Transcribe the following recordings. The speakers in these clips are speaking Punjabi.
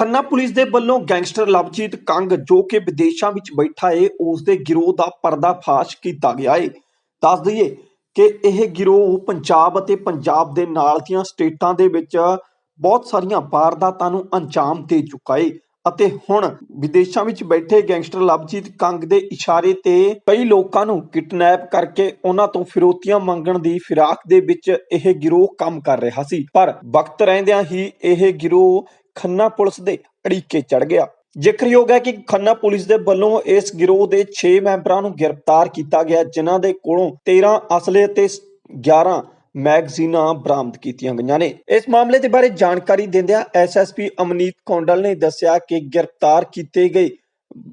ਖੰਨਾ ਪੁਲਿਸ ਦੇ ਵੱਲੋਂ ਗੈਂਗਸਟਰ ਲਵਜੀਤ ਕੰਗ ਜੋ ਕਿ ਵਿਦੇਸ਼ਾਂ ਵਿੱਚ ਬੈਠਾ ਏ, ਉਸ ਦੇ ਗਿਰੋਹ ਦਾ ਪਰਦਾਫਾਸ਼ ਕੀਤਾ ਗਿਆ ਏ। ਦੱਸ ਦਈਏ ਕਿ ਇਹ ਗਿਰੋਹ ਪੰਜਾਬ ਅਤੇ ਪੰਜਾਬ ਦੇ ਨਾਲ ਦੀਆਂ ਸਟੇਟਾਂ ਦੇ ਵਿੱਚ ਬਹੁਤ ਸਾਰੀਆਂ ਵਾਰਦਾਤਾਂ ਨੂੰ ਅੰਜਾਮ ਦੇ ਚੁੱਕਾ ਏ ਅਤੇ ਹੁਣ ਵਿਦੇਸ਼ਾਂ ਵਿੱਚ ਬੈਠੇ ਗੈਂਗਸਟਰ ਲਵਜੀਤ ਕੰਗ ਦੇ ਇਸ਼ਾਰੇ ਤੇ ਕਈ ਲੋਕਾਂ ਨੂੰ ਕਿਡਨੈਪ ਕਰਕੇ ਉਹਨਾਂ ਤੋਂ ਫਿਰੋਤੀਆਂ ਮੰਗਣ ਦੀ ਫਿਰਾਕ ਦੇ ਵਿੱਚ ਇਹ ਗਿਰੋਹ ਕੰਮ ਕਰ ਰਿਹਾ ਸੀ। ਪਰ ਵਕਤ ਰਹਿੰਦਿਆਂ ਹੀ ਇਹ ਗਿਰੋਹ ਖੰਨਾ ਪੁਲਿਸ ਦੇ ਅੜੀਕੇ ਚੜ ਗਿਆ। ਜ਼ਿਕਰਯੋਗ ਹੈ ਕਿ ਖੰਨਾ ਪੁਲਿਸ ਦੇ ਵੱਲੋਂ ਇਸ ਗਿਰੋਹ ਦੇ 6 ਮੈਂਬਰਾਂ ਨੂੰ ਗ੍ਰਿਫਤਾਰ ਕੀਤਾ ਗਿਆ, ਜਿਨ੍ਹਾਂ ਦੇ ਕੋਲੋਂ 13 ਅਸਲੇ ਅਤੇ 11 ਮੈਗਜ਼ੀਨਾਂ ਬਰਾਮਦ ਕੀਤੀਆਂ ਗਈਆਂ ਨੇ। ਇਸ ਮਾਮਲੇ ਦੇ ਬਾਰੇ ਜਾਣਕਾਰੀ ਦਿੰਦਿਆਂ ਐਸਐਸਪੀ ਅਮਨੀਤ ਕੌਂਡਲ ਨੇ ਦੱਸਿਆ ਕਿ ਗ੍ਰਿਫਤਾਰ ਕੀਤੇ ਗਏ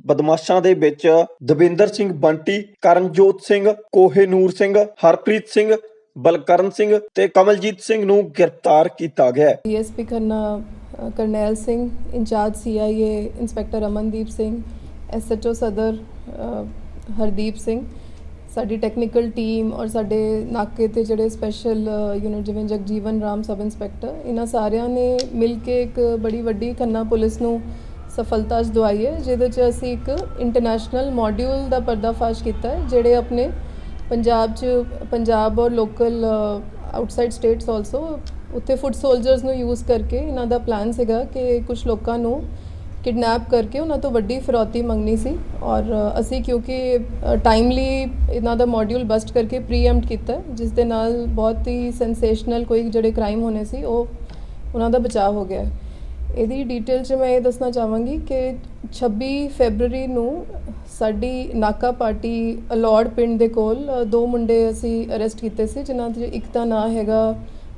ਬਦਮਾਸ਼ਾਂ ਦੇ ਵਿੱਚ ਦਵਿੰਦਰ ਸਿੰਘ ਬੰਟੀ, ਕਰਨਜੋਤ ਸਿੰਘ ਕੋਹੇਨੂਰ ਸਿੰਘ, ਹਰਪ੍ਰੀਤ ਸਿੰਘ, ਬਲਕਰਨ ਸਿੰਘ ਤੇ ਕਮਲਜੀਤ ਸਿੰਘ ਨੂੰ ਗ੍ਰਿਫਤਾਰ ਕੀਤਾ ਗਿਆ ਹੈ। DSP Khanna Karnail Singh, incharge CIA inspector Amandeep Singh, SHO Sadar Hardeep Singh. ਸਾਡੀ ਟੈਕਨੀਕਲ ਟੀਮ ਔਰ ਸਾਡੇ ਨਾਕੇ ਤੇ ਜਿਹੜੇ ਸਪੈਸ਼ਲ ਯੂਨਿਟ ਜਿਵੇਂ ਜਗਜੀਵਨ ਰਾਮ ਸਬ ਇੰਸਪੈਕਟਰ, ਇਹਨਾਂ ਸਾਰਿਆਂ ਨੇ ਮਿਲ ਕੇ ਇੱਕ ਬੜੀ ਵੱਡੀ ਖੰਨਾ ਪੁਲਿਸ ਨੂੰ ਸਫਲਤਾ ਦਵਾਈ ਹੈ, ਜਿਹਦੇ 'ਚ ਅਸੀਂ ਇੱਕ ਇੰਟਰਨੈਸ਼ਨਲ ਮੋਡਿਊਲ ਦਾ ਪਰਦਾਫਾਸ਼ ਕੀਤਾ ਹੈ, ਜਿਹੜੇ ਆਪਣੇ ਪੰਜਾਬ 'ਚ ਪੰਜਾਬ ਔਰ ਲੋਕਲ ਆਊਟਸਾਈਡ ਸਟੇਟਸ ਆਲਸੋ ਉੱਥੇ ਫੁੱਟ ਸੋਲਜਰਸ ਨੂੰ ਯੂਜ਼ ਕਰਕੇ ਇਹਨਾਂ ਦਾ ਪਲਾਨ ਸੀਗਾ ਕਿ ਕੁਝ ਲੋਕਾਂ ਨੂੰ ਕਿਡਨੈਪ ਕਰਕੇ ਉਹਨਾਂ ਤੋਂ ਵੱਡੀ ਫਿਰੌਤੀ ਮੰਗਣੀ ਸੀ ਔਰ ਅਸੀਂ ਕਿਉਂਕਿ ਟਾਈਮਲੀ ਇਹਨਾਂ ਦਾ ਮੋਡਿਊਲ ਬਸਟ ਕਰਕੇ ਪ੍ਰੀਐਮਪਟ ਕੀਤਾ, ਜਿਸ ਦੇ ਨਾਲ ਬਹੁਤ ਹੀ ਸੈਂਸੇਸ਼ਨਲ ਕੋਈ ਜਿਹੜੇ ਕ੍ਰਾਈਮ ਹੋਣੇ ਸੀ, ਉਹ ਉਹਨਾਂ ਦਾ ਬਚਾਅ ਹੋ ਗਿਆ। ਇਹਦੀ ਡਿਟੇਲ 'ਚ ਮੈਂ ਇਹ ਦੱਸਣਾ ਚਾਹਾਂਗੀ ਕਿ 26 ਫੈਬਰੂਰੀ ਨੂੰ ਸਾਡੀ ਨਾਕਾ ਪਾਰਟੀ ਅਲੌੜ ਪਿੰਡ ਦੇ ਕੋਲ ਦੋ ਮੁੰਡੇ ਅਸੀਂ ਅਰੈਸਟ ਕੀਤੇ ਸੀ, ਜਿਨ੍ਹਾਂ 'ਚ ਇੱਕ ਦਾ ਨਾਂ ਹੈਗਾ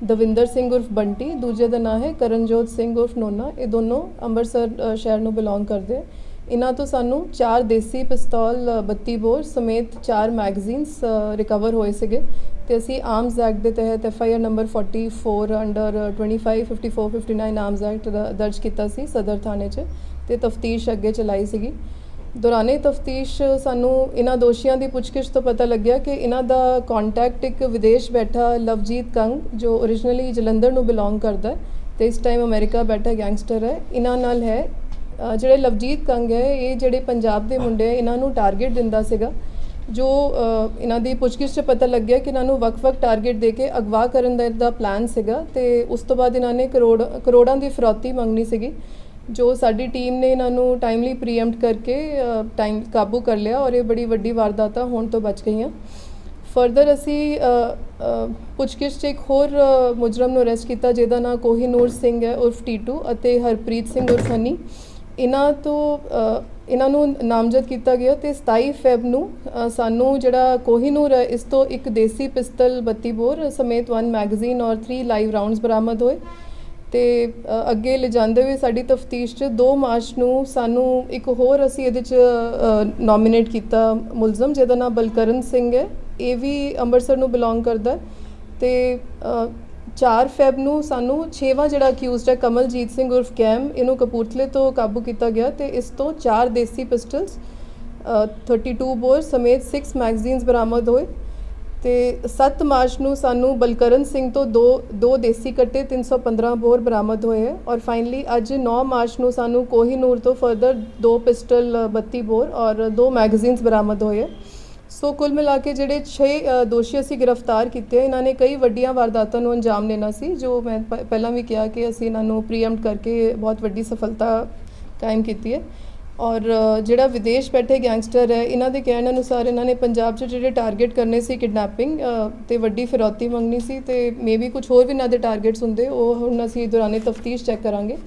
ਦਵਿੰਦਰ ਸਿੰਘ ਉਰਫ ਬੰਟੀ ਦੂਜੇ ਦਾ ਨਾਮ ਹੈ ਕਰਨਜੋਤ ਸਿੰਘ ਉਰਫ ਨੋਨਾ। ਇਹ ਦੋਨੋਂ ਅੰਮ੍ਰਿਤਸਰ ਸ਼ਹਿਰ ਨੂੰ ਬਿਲੋਂਗ ਕਰਦੇ ਇਹਨਾਂ ਤੋਂ ਸਾਨੂੰ ਚਾਰ ਦੇਸੀ ਪਿਸਤੌਲ ਅ, 32 ਬੋਰ ਸਮੇਤ ਚਾਰ ਮੈਗਜ਼ੀਨਸ ਰਿਕਵਰ ਹੋਏ ਸੀਗੇ ਤੇ ਅਸੀਂ ਆਰਮਸ ਐਕਟ ਦੇ ਤਹਿਤ F I R number 44 under 25 54 59 arms act ਦਰਜ ਕੀਤਾ ਸੀ ਸਦਰ ਥਾਣੇ 'ਚ ਤੇ ਤਫਤੀਸ਼ ਅੱਗੇ ਚਲਾਈ ਸੀਗੀ। ਦੌਰਾਨੇ ਤਫਤੀਸ਼ ਸਾਨੂੰ ਇਹਨਾਂ ਦੋਸ਼ੀਆਂ ਦੀ ਪੁੱਛਗਿੱਛ ਤੋਂ ਪਤਾ ਲੱਗਿਆ ਕਿ ਇਹਨਾਂ ਦਾ ਕੰਟੈਕਟ ਇੱਕ ਵਿਦੇਸ਼ ਬੈਠਾ ਲਵਜੀਤ ਕੰਗ, ਜੋ originally ਜਲੰਧਰ ਨੂੰ ਬਿਲੋਂਗ ਕਰਦਾ ਹੈ ਤੇ ਇਸ ਟਾਈਮ ਅਮਰੀਕਾ ਬੈਠਾ ਗੈਂਗਸਟਰ ਹੈ। ਇਹਨਾਂ ਨਾਲ ਹੈ ਜਿਹੜੇ ਲਵਜੀਤ ਕੰਗ ਹੈ, ਇਹ ਜਿਹੜੇ ਪੰਜਾਬ ਦੇ ਮੁੰਡੇ ਹੈ, ਇਹਨਾਂ ਨੂੰ ਟਾਰਗੇਟ ਦਿੰਦਾ ਸੀਗਾ, ਜੋ ਇਹਨਾਂ ਦੀ ਪੁੱਛਗਿੱਛ 'ਚ ਪਤਾ ਲੱਗਿਆ ਕਿ ਇਹਨਾਂ ਨੂੰ ਵੱਖ-ਵੱਖ ਟਾਰਗੇਟ ਦੇ ਕੇ ਅਗਵਾ ਕਰਨ ਦਾ ਇਹਦਾ ਪਲਾਨ ਸੀਗਾ ਤੇ ਉਸ ਤੋਂ ਬਾਅਦ ਇਹਨਾਂ ਨੇ ਕਰੋੜ, ਕਰੋੜਾਂ ਦੀ ਫਰੌਤੀ ਮੰਗਣੀ ਸੀਗੀ। ਜੋ ਸਾਡੀ ਟੀਮ ਨੇ ਇਹਨਾਂ ਨੂੰ ਟਾਈਮਲੀ ਪ੍ਰੀਐਮਪਟ ਕਰਕੇ ਟਾਈਮ ਕਾਬੂ ਕਰ ਲਿਆ ਔਰ ਇਹ ਬੜੀ ਵੱਡੀ ਵਾਰਦਾਤਾਂ ਹੋਣ ਤੋਂ ਬਚ ਗਈਆਂ। ਫਰਦਰ ਅਸੀਂ ਪੁੱਛਗਿੱਛ 'ਚ ਇੱਕ ਹੋਰ ਮੁਜਰਮ ਨੂੰ ਅਰੈਸਟ ਕੀਤਾ ਜਿਹਦਾ ਨਾਂ ਕੋਹੀਨੂਰ ਸਿੰਘ ਹੈ, ਉਰਫ ਟੀਟੂ ਅਤੇ ਹਰਪ੍ਰੀਤ ਸਿੰਘ ਉਰਫ ਹਨੀ। ਇਹਨਾਂ ਤੋਂ ਇਹਨਾਂ ਨੂੰ ਨਾਮਜ਼ਦ ਕੀਤਾ ਗਿਆ ਤੇ 27 ਫੈਬ ਨੂੰ ਸਾਨੂੰ ਜਿਹੜਾ ਕੋਹੀਨੂਰ ਹੈ, ਇਸ ਤੋਂ ਇੱਕ ਦੇਸੀ ਪਿਸਤਲ 32 ਬੋਰ ਸਮੇਤ 1 ਮੈਗਜ਼ੀਨ ਔਰ 3 ਲਾਈਵ ਰਾਉਂਡਸ ਬਰਾਮਦ ਹੋਏ। ਤੇ ਅੱਗੇ ਲਿਜਾਂਦੇ ਹੋਏ ਸਾਡੀ ਤਫਤੀਸ਼ 'ਚ 2 ਮਾਰਚ ਨੂੰ ਸਾਨੂੰ ਇੱਕ ਹੋਰ ਅਸੀਂ ਇਹਦੇ 'ਚ ਨੋਮੀਨੇਟ ਕੀਤਾ ਮੁਲਜ਼ਮ ਜਿਹਦਾ ਨਾਮ ਬਲਕਰਨ ਸਿੰਘ ਹੈ। ਇਹ ਵੀ ਅੰਮ੍ਰਿਤਸਰ ਨੂੰ ਬਿਲੋਂਗ ਕਰਦਾ ਹੈ। ਤੇ 4 ਫੈਬ ਨੂੰ ਸਾਨੂੰ 6ਵਾਂ ਜਿਹੜਾ ਅਕਿਊਜ਼ਡ ਹੈ ਕਮਲਜੀਤ ਸਿੰਘ ਉਰਫ ਕੈਮ ਇਹਨੂੰ ਕਪੂਰਥਲੇ ਤੋਂ ਕਾਬੂ ਕੀਤਾ ਗਿਆ ਤੇ ਇਸ ਤੋਂ 4 ਦੇਸੀ ਪਿਸਟਲਸ ਅ, 32 ਬੋਰ ਸਮੇਤ 6 ਮੈਗਜ਼ੀਨਸ ਬਰਾਮਦ ਹੋਏ। ਤੇ 7 ਮਾਰਚ ਨੂੰ ਸਾਨੂੰ ਬਲਕਰਨ ਸਿੰਘ ਤੋਂ ਦੋ ਦੋ ਦੇਸੀ ਕੱਟੇ 315 ਬੋਰ ਬਰਾਮਦ ਹੋਏ ਹੈ। ਔਰ ਫਾਈਨਲੀ ਅੱਜ 9 ਮਾਰਚ ਨੂੰ ਸਾਨੂੰ ਕੋਹੀਨੂਰ ਤੋਂ ਫਰਦਰ ਦੋ ਪਿਸਟਲ ਅ, 32 ਬੋਰ ਔਰ ਦੋ ਮੈਗਜ਼ੀਨਸ ਬਰਾਮਦ ਹੋਏ ਹੈ। ਸੋ ਕੁੱਲ ਮਿਲਾ ਕੇ ਜਿਹੜੇ 6 ਦੋਸ਼ੀ ਅਸੀਂ ਗ੍ਰਿਫਤਾਰ ਕੀਤੇ ਇਹਨਾਂ ਨੇ ਕਈ ਵੱਡੀਆਂ ਵਾਰਦਾਤਾਂ ਨੂੰ ਅੰਜਾਮ ਦੇਣਾ ਸੀ ਜੋ ਮੈਂ ਪ- ਪਹਿਲਾਂ ਵੀ ਕਿਹਾ ਕਿ ਅਸੀਂ ਇਹਨਾਂ ਨੂੰ ਪ੍ਰੀਐਮਪਟ ਕਰਕੇ ਬਹੁਤ ਵੱਡੀ ਸਫਲਤਾ ਕਾਇਮ ਕੀਤੀ ਹੈ। ਔਰ ਜਿਹੜਾ ਵਿਦੇਸ਼ ਬੈਠੇ ਗੈਂਗਸਟਰ ਹੈ ਇਹਨਾਂ ਦੇ ਕਹਿਣ ਅਨੁਸਾਰ ਇਹਨਾਂ ਨੇ ਪੰਜਾਬ 'ਚ ਜਿਹੜੇ ਟਾਰਗੇਟ ਕਰਨੇ ਸੀ ਕਿਡਨੈਪਿੰਗ ਤੇ ਵੱਡੀ ਫਿਰੌਤੀ ਮੰਗਣੀ ਸੀ ਤੇ ਮੇਬੀ ਕੁਝ ਹੋਰ ਵੀ ਇਹਨਾਂ ਦੇ ਟਾਰਗੇਟਸ ਹੁੰਦੇ ਉਹ ਹੁਣ ਅਸੀਂ ਦੌਰਾਨੇ ਤਫਤੀਸ਼ ਚੈੱਕ ਕਰਾਂਗੇ।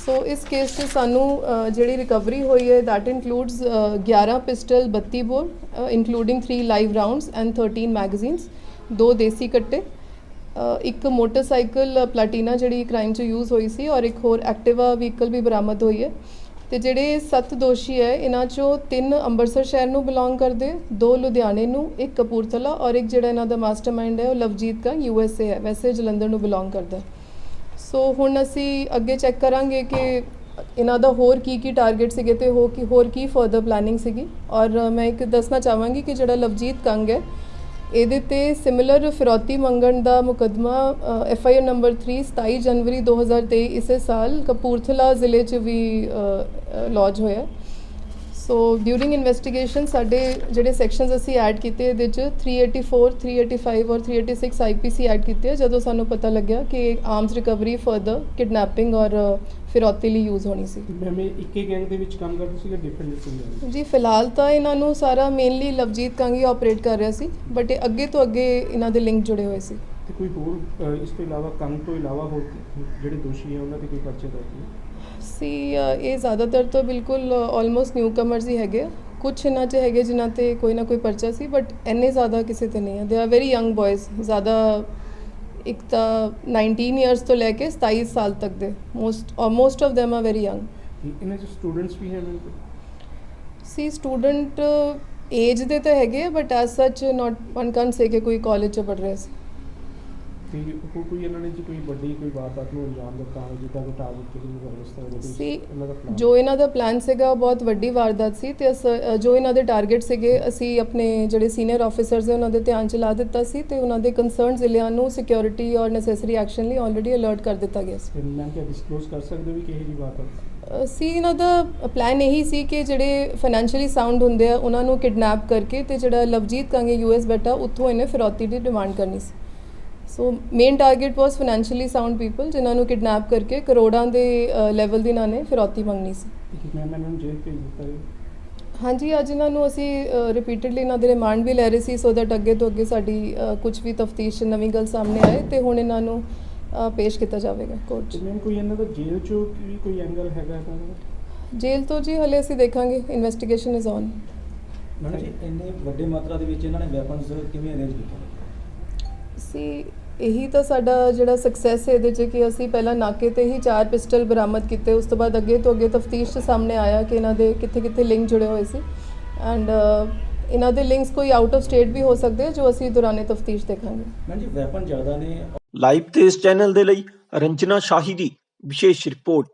ਸੋ ਇਸ ਕੇਸ 'ਚ ਸਾਨੂੰ ਜਿਹੜੀ ਰਿਕਵਰੀ ਹੋਈ ਹੈ that includes uh, 11 pistol 32 bore including 3 live rounds and 13 magazines ਦੋ ਦੇਸੀ ਕੱਟੇ ਇੱਕ ਮੋਟਰਸਾਈਕਲ ਪਲਾਟੀਨਾ ਜਿਹੜੀ ਕ੍ਰਾਈਮ 'ਚ ਯੂਜ਼ ਹੋਈ ਸੀ ਔਰ ਇੱਕ ਹੋਰ ਐਕਟਿਵਾ ਵਹੀਕਲ ਵੀ ਬਰਾਮਦ ਹੋਈ ਹੈ। ਤੇ ਜਿਹੜੇ ਸੱਤ ਦੋਸ਼ੀ ਹੈ, ਇਹਨਾਂ 'ਚੋਂ ਤਿੰਨ ਅੰਮ੍ਰਿਤਸਰ ਸ਼ਹਿਰ ਨੂੰ ਬਿਲੋਂਗ ਕਰਦੇ, ਦੋ ਲੁਧਿਆਣੇ ਨੂੰ, ਇੱਕ ਕਪੂਰਥਲਾ ਔਰ ਇੱਕ ਜਿਹੜਾ ਇਹਨਾਂ ਦਾ ਮਾਸਟਰਮਾਈਂਡ ਹੈ, ਉਹ ਲਵਜੀਤ ਕਾ ਯੂ ਐਸ ਏ ਹੈ। ਵੈਸੇ ਜਲੰਧਰ ਨੂੰ ਬਿਲੋਂਗ ਕਰਦਾ ਸੋ ਹੁਣ ਅਸੀਂ ਅੱਗੇ ਚੈੱਕ ਕਰਾਂਗੇ ਕਿ ਇਹਨਾਂ ਦਾ ਹੋਰ ਕੀ ਕੀ ਟਾਰਗੇਟ ਸੀਗੇ ਤੇ ਹੋ ਕੀ, ਹੋਰ ਕੀ ਫਰਦਰ ਪਲੈਨਿੰਗ ਸੀਗੀ। ਔਰ ਮੈਂ ਇੱਕ ਦੱਸਣਾ ਚਾਹਾਂਗੀ ਕਿ ਜਿਹੜਾ ਲਵਜੀਤ ਕੰਗ ਹੈ ਇਹਦੇ ਤੇ ਸਿਮਿਲਰ ਫਿਰੌਤੀ ਮੰਗਣ ਦਾ ਮੁਕੱਦਮਾ ਐਫ ਆਈ ਆਰ ਨੰਬਰ 3 27 ਜਨਵਰੀ 2023 ਇਸੇ ਸਾਲ ਕਪੂਰਥਲਾ ਜ਼ਿਲ੍ਹੇ 'ਚ ਵੀ ਲੌਜ ਹੋਇਆ। ਸੋ ਡਿਊਰਿੰਗ ਇਨਵੈਸਟੀਗੇਸ਼ਨ ਸਾਡੇ ਜਿਹੜੇ ਸੈਕਸ਼ਨਸ ਅਸੀਂ ਐਡ ਕੀਤੇ ਇਹਦੇ 'ਚ 384 385 ਔਰ 386 ਆਈਪੀਸੀ ਐਡ ਕੀਤੇ ਆ ਜਦੋਂ ਸਾਨੂੰ ਪਤਾ ਲੱਗਿਆ ਕਿ ਆਰਮਸ ਰਿਕਵਰੀ ਫਰਦਰ ਕਿਡਨੈਪਿੰਗ ਔਰ ਫਿਰੌਤੀ ਲਈ ਯੂਜ਼ ਹੋਣੀ ਸੀ। ਮੈਂ ਮੈਂ ਇੱਕੇ ਗੈਂਗ ਦੇ ਵਿੱਚ ਕੰਮ ਕਰਦੇ ਸੀ ਜਾਂ ਡਿਫਰੈਂਟ ਡਿਫਰੈਂਟ ਜੀ ਫਿਲਹਾਲ ਤਾਂ ਇਹਨਾਂ ਨੂੰ ਸਾਰਾ ਮੇਨਲੀ ਲਵਜੀਤ ਕਾਂਗੀ ਆਪਰੇਟ ਕਰ ਰਿਹਾ ਸੀ ਬਟ ਇਹ ਅੱਗੇ ਤੋਂ ਅੱਗੇ ਇਹਨਾਂ ਦੇ ਲਿੰਕ ਜੁੜੇ ਹੋਏ ਸੀ। ਤੇ ਕੋਈ ਹੋਰ ਇਸ ਤੋਂ ਇਲਾਵਾ ਕੰਮ ਤੋਂ ਇਲਾਵਾ ਹੋਰ ਜਿਹੜੇ ਦੋਸ਼ੀ ਹੈ ਉਹਨਾਂ ਦੇ ਕੋਈ ਪਰਚੇ ਦਰਜ ਨੇ ਸੀ ਅ, ਇਹ ਜ਼ਿਆਦਾਤਰ ਤਾਂ ਬਿਲਕੁਲ ਆਲਮੋਸਟ ਨਿਊ ਕਮਰਸ ਹੀ ਹੈਗੇ ਕੁਝ ਇਹਨਾਂ 'ਚ ਹੈਗੇ ਜਿਨ੍ਹਾਂ ਤੇ ਕੋਈ ਨਾ ਕੋਈ ਪਰਚਾ ਸੀ ਬਟ ਇੰਨੇ ਜ਼ਿਆਦਾ ਕਿਸੇ ਤੇ ਨਹੀਂ ਹੈ ਦੇ ਆਰ ਵੈਰੀ ਯੰਗ ਬॉयਜ਼ ਜ਼ਿਆਦਾ ਇੱਕ ਤਾਂ 19 ਇਅਰਸ ਤੋਂ ਲੈ ਕੇ 27 ਸਾਲ ਤੱਕ ਦੇ। Most most of them are very young ਇਹਨਾਂ ਚ ਸਟੂਡੈਂਟਸ ਵੀ ਹੈ ਮੇਰੇ ਸੀ ਸਟੂਡੈਂਟ ਏਜ ਦੇ ਤਾਂ ਹੈਗੇ ਬਟ ਐਸ ਸੱਚ ਨਾਟ ਵਨ ਕੈਨ ਸੇ ਕਿ ਕੋਈ ਕਾਲਜ 'ਚ ਪੜ ਰਿਹਾ ਸੀ। ਤੇ ਕੋਈ ਕੋਈ ਇਹਨਾਂ ਨੇ ਜੀ ਕੋਈ ਵੱਡੀ ਕੋਈ ਵਾਰਦਾਤ ਨੂੰ ਅੰਜਾਮ ਦਿੱਤਾ ਹੋਵੇ ਜਿੱਦਾਂ ਕਿ ਟਾਰਗੇਟ ਤਰ੍ਹਾਂ ਦਾ ਕੋਈ ਸੀ ਇਹਨਾਂ ਦਾ plan? ਜੋ ਇਹਨਾਂ ਦਾ ਪਲਾਨ ਸੀਗਾ ਉਹ ਬਹੁਤ ਵੱਡੀ ਵਾਰਦਾਤ ਸੀ ਤੇ ਅਸ- ਅ, ਜੋ ਇਹਨਾਂ ਦੇ ਟਾਰਗੇਟ ਸੀਗੇ ਅਸੀਂ ਆਪਣੇ ਜਿਹੜੇ ਸੀਨੀਅਰ ਆਫੀਸਰਸ ਹੈ ਉਹਨਾਂ ਦੇ ਧਿਆਨ ਚ ਲਾ ਦਿੱਤਾ ਸੀ ਤੇ ਉਹਨਾਂ ਦੇ ਕੰਸਰਨ ਜ਼ਿਲ੍ਹਿਆਂ ਨੂੰ ਸਿਕਿਉਰਿਟੀ ਔਰ ਨੈਸੈਸਰੀ ਐਕਸ਼ਨ ਲਈ ਆਲਰੇਡੀ ਅਲਰਟ ਕਰ ਦਿੱਤਾ ਗਿਆ ਸੀ ਤੇ ਮੈਂ ਕਿਹਾ ਡਿਸਕਲੋਜ਼ ਕਰ ਸਕਦੇ ਹੋ ਵੀ ਕਿਹੇ ਵਾਰਦਾਤ ਅ, ਸੀ ਇਹਨਾਂ ਦਾ ਪਲਾਨ ਇਹੀ ਸੀ ਕਿ ਜਿਹੜੇ ਫਾਈਨੈਂਸ਼ੀਅਲੀ ਸਾਊਂਡ ਹੁੰਦੇ ਆ ਉਹਨਾਂ ਨੂੰ ਕਿਡਨੈਪ ਕਰਕੇ ਤੇ ਜਿਹੜਾ ਲਵਜੀਤ ਕਾਂਗੇ ਯੂਐਸ ਬੈਠਾ ਉੱਥੋਂ ਇਹਨੇ ਫਿਰੌਤੀ ਦੀ ਡਿਮਾਂਡ ਕਰਨੀ ਸੀ so main target was financially sound people ਜਿਨ੍ਹਾਂ ਨੂੰ ਕਿਡਨੈਪ ਕਰਕੇ ਕਰੋੜਾਂ ਦੇ ਲੈਵਲ ਦੀ ਇਹਨਾਂ ਨੇ ਫਿਰੌਤੀ ਮੰਗਣੀ ਸੀ। ਮੈਂ ਮੈਨੂੰ ਜੇਲ੍ਹ ਭੇਜ ਦਿੱਤਾ ਹਾਂਜੀ ਅੱਜ ਇਹਨਾਂ ਨੂੰ ਅਸੀਂ ਰਿਪੀਟਡਲੀ ਇਹਨਾਂ ਦੇ ਰਿਮਾਂਡ ਵੀ ਲੈ ਰਹੇ ਸੀ ਸੋ ਦੈਟ ਅੱਗੇ ਤੋਂ ਅੱਗੇ ਸਾਡੀ ਕੁਝ ਵੀ ਤਫਤੀਸ਼ ਨਵੀਂ ਗੱਲ ਸਾਹਮਣੇ ਆਏ ਤੇ ਹੁਣ ਇਹਨਾਂ ਨੂੰ ਪੇਸ਼ ਕੀਤਾ ਜਾਵੇਗਾ ਕੋਰਟ 'ਚ। ਤੇ ਮੈਂ ਕੋਈ ਇਹਨਾਂ ਦਾ ਜੇਲ੍ਹ ਚੋਂ ਵੀ ਕੋਈ ਐਂਗਲ ਹੈਗਾ ਦਾ? ਜੇਲ੍ਹ ਤੋਂ ਜੀ ਹਲੇ ਅਸੀਂ ਦੇਖਾਂਗੇ ਇਨਵੈਸਟੀਗੇਸ਼ਨ ਇਜ਼ ਔਨ ਮੈਡਮ ਜੀ ਇੰਨੇ ਵੱਡੇ ਮਾਤਰਾ ਦੇ ਵਿੱਚ ਇਹਨਾਂ ਨੇ ਵੈਪਨਸ ਕਿਵੇਂ ਅਰੇਂਜ ਕੀਤੇ? ਸੀ ਇਹੀ ਤਾਂ ਸਾਡਾ ਜਿਹੜਾ ਸਕਸੈਸ ਹੈ ਇਹਦੇ 'ਚ ਕਿ ਅਸੀਂ ਪਹਿਲਾਂ ਨਾਕੇ ਤੇ ਹੀ ਚਾਰ ਪਿਸਟਲ ਬਰਾਮਦ ਕੀਤੇ ਉਸ ਤੋਂ ਬਾਅਦ ਅੱਗੇ ਤੋਂ ਅੱਗੇ ਤਫਤੀਸ਼ 'ਚ ਸਾਹਮਣੇ ਆਇਆ ਕਿ ਇਹਨਾਂ ਦੇ ਕਿੱਥੇ ਕਿੱਥੇ ਲਿੰਕ ਜੁੜੇ ਹੋਏ ਸੀ ਐਂਡ ਇਹਨਾਂ ਦੇ ਲਿੰਕਸ ਕੋਈ ਆਊਟ ਆਫ ਸਟੇਟ ਵੀ ਹੋ ਸਕਦੇ ਆ ਜੋ ਅਸੀਂ ਦੌਰਾਨੇ ਤਫਤੀਸ਼ ਦੇਖਾਂਗੇ। ਜੀ ਵੈਪਨ ਜ਼ਿਆਦਾ ਨੇ। ਲਾਈਵ ਤੇ ਇਸ ਚੈਨਲ ਦੇ ਲਈ ਰੰਜਨਾ ਸ਼ਾਹੀ ਦੀ ਵਿਸ਼ੇਸ਼ ਰਿਪੋਰਟ